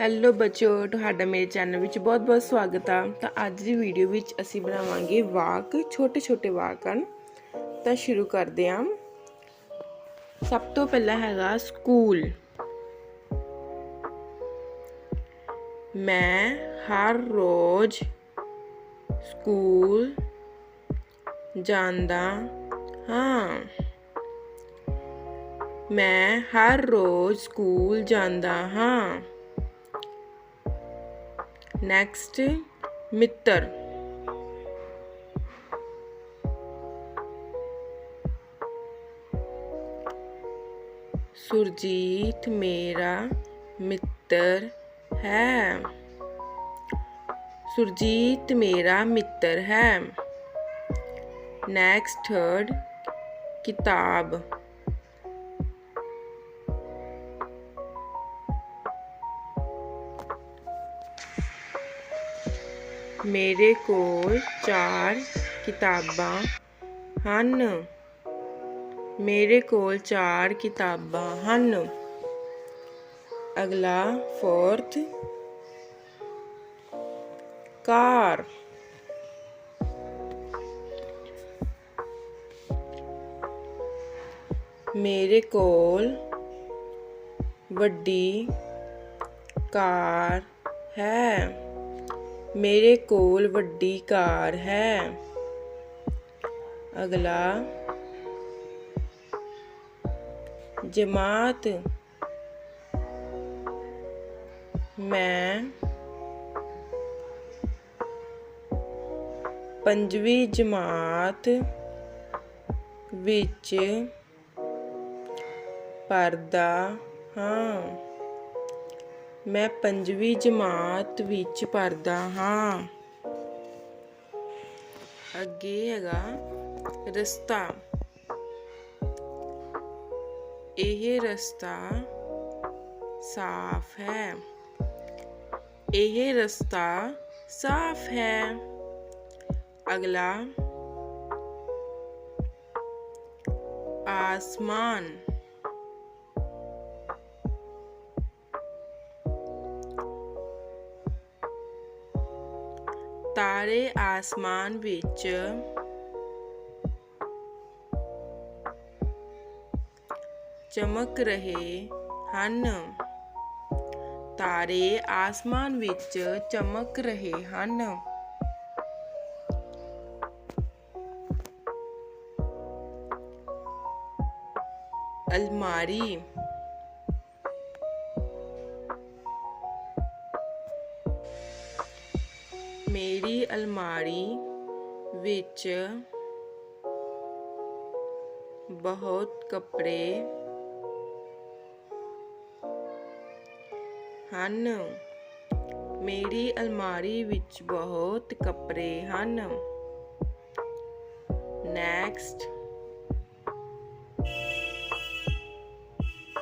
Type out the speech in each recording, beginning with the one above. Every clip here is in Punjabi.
ਹੈਲੋ ਬੱਚਿਓ, ਤੁਹਾਡਾ ਮੇਰੇ ਚੈਨਲ ਵਿੱਚ ਬਹੁਤ-ਬਹੁਤ ਸਵਾਗਤ ਆ। ਤਾਂ ਅੱਜ ਦੀ ਵੀਡੀਓ ਵਿੱਚ ਅਸੀਂ ਬਣਾਵਾਂਗੇ ਵਾਕ, ਛੋਟੇ-ਛੋਟੇ ਵਾਕ ਹਨ ਤਾਂ ਸ਼ੁਰੂ ਕਰਦੇ ਹਾਂ ਸਭ ਤੋਂ ਪਹਿਲਾਂ ਹੈਗਾ ਸਕੂਲ। ਮੈਂ ਹਰ ਰੋਜ਼ ਸਕੂਲ ਜਾਂਦਾ ਹਾਂ। ਮੈਂ ਹਰ ਰੋਜ਼ ਸਕੂਲ ਜਾਂਦਾ ਹਾਂ। ਨੈਕਸਟ ਮਿੱਤਰ ਸੁਰਜੀਤ ਮੇਰਾ ਮਿੱਤਰ ਹੈ ਸੁਰਜੀਤ ਮੇਰਾ ਮਿੱਤਰ ਹੈ ਨੈਕਸਟ ਥਰਡ ਕਿਤਾਬ ਮੇਰੇ ਕੋਲ ਚਾਰ ਕਿਤਾਬਾਂ ਹਨ ਮੇਰੇ ਕੋਲ ਚਾਰ ਕਿਤਾਬਾਂ ਹਨ ਅਗਲਾ ਫੋਰਥ ਕਾਰ ਮੇਰੇ ਕੋਲ ਵੱਡੀ ਕਾਰ ਹੈ ਮੇਰੇ ਕੋਲ ਵੱਡੀ ਕਾਰ ਹੈ। ਅਗਲਾ। ਜਮਾਤ। ਮੈਂ ਪੰਜਵੀਂ ਜਮਾਤ ਵਿੱਚ ਪੜ੍ਹਦਾ ਹਾਂ। ਮੈਂ ਪੰਜਵੀਂ ਜਮਾਤ ਵਿੱਚ ਪੜ੍ਹਦਾ ਹਾਂ। ਅੱਗੇ ਹੈਗਾ ਰਸਤਾ। ਇਹ ਰਸਤਾ ਸਾਫ਼ ਹੈ। ਇਹ ਰਸਤਾ ਸਾਫ਼ ਹੈ। ਅਗਲਾ। ਆਸਮਾਨ। ਤਾਰੇ ਆਸਮਾਨ ਵਿੱਚ। ਚਮਕ ਰਹੇ ਹਨ। ਤਾਰੇ ਆਸਮਾਨ ਵਿੱਚ ਚਮਕ ਰਹੇ ਹਨ। ਅਲਮਾਰੀ ਮੇਰੀ ਅਲਮਾਰੀ ਵਿੱਚ ਬਹੁਤ ਕੱਪੜੇ ਹਨ। ਮੇਰੀ ਅਲਮਾਰੀ ਵਿੱਚ ਬਹੁਤ ਕੱਪੜੇ ਹਨ। ਨੈਕਸਟ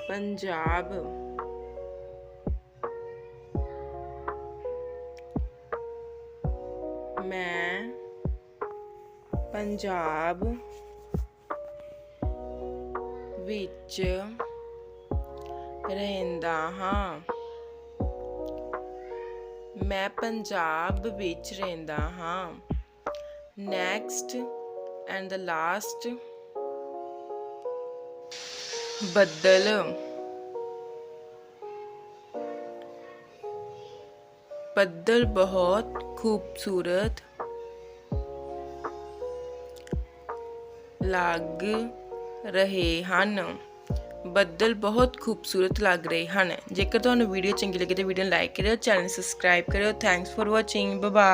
ਪੰਜਾਬ। ਮੈਂ ਪੰਜਾਬ ਵਿੱਚ ਰਹਿੰਦਾ ਹਾਂ। ਮੈਂ ਪੰਜਾਬ ਵਿੱਚ ਰਹਿੰਦਾ ਹਾਂ। ਨੈਕਸਟ ਐਂਡ ਦ ਲਾਸਟ ਬੱਦਲ। ਬੱਦਲ ਬਹੁਤ ਖੂਬਸੂਰਤ ਲੱਗ ਰਹੇ ਹਨ। ਬੱਦਲ ਬਹੁਤ ਖੂਬਸੂਰਤ ਲੱਗ ਰਹੇ ਹਨ। ਜੇਕਰ ਤੁਹਾਨੂੰ ਵੀਡੀਓ ਚੰਗੀ ਲੱਗੇ ਤਾਂ ਵੀਡੀਓ ਨੂੰ ਲਾਈਕ ਕਰਿਓ ਚੈਨਲ ਸਬਸਕ੍ਰਾਈਬ ਕਰਿਓ। Thanks for watching bye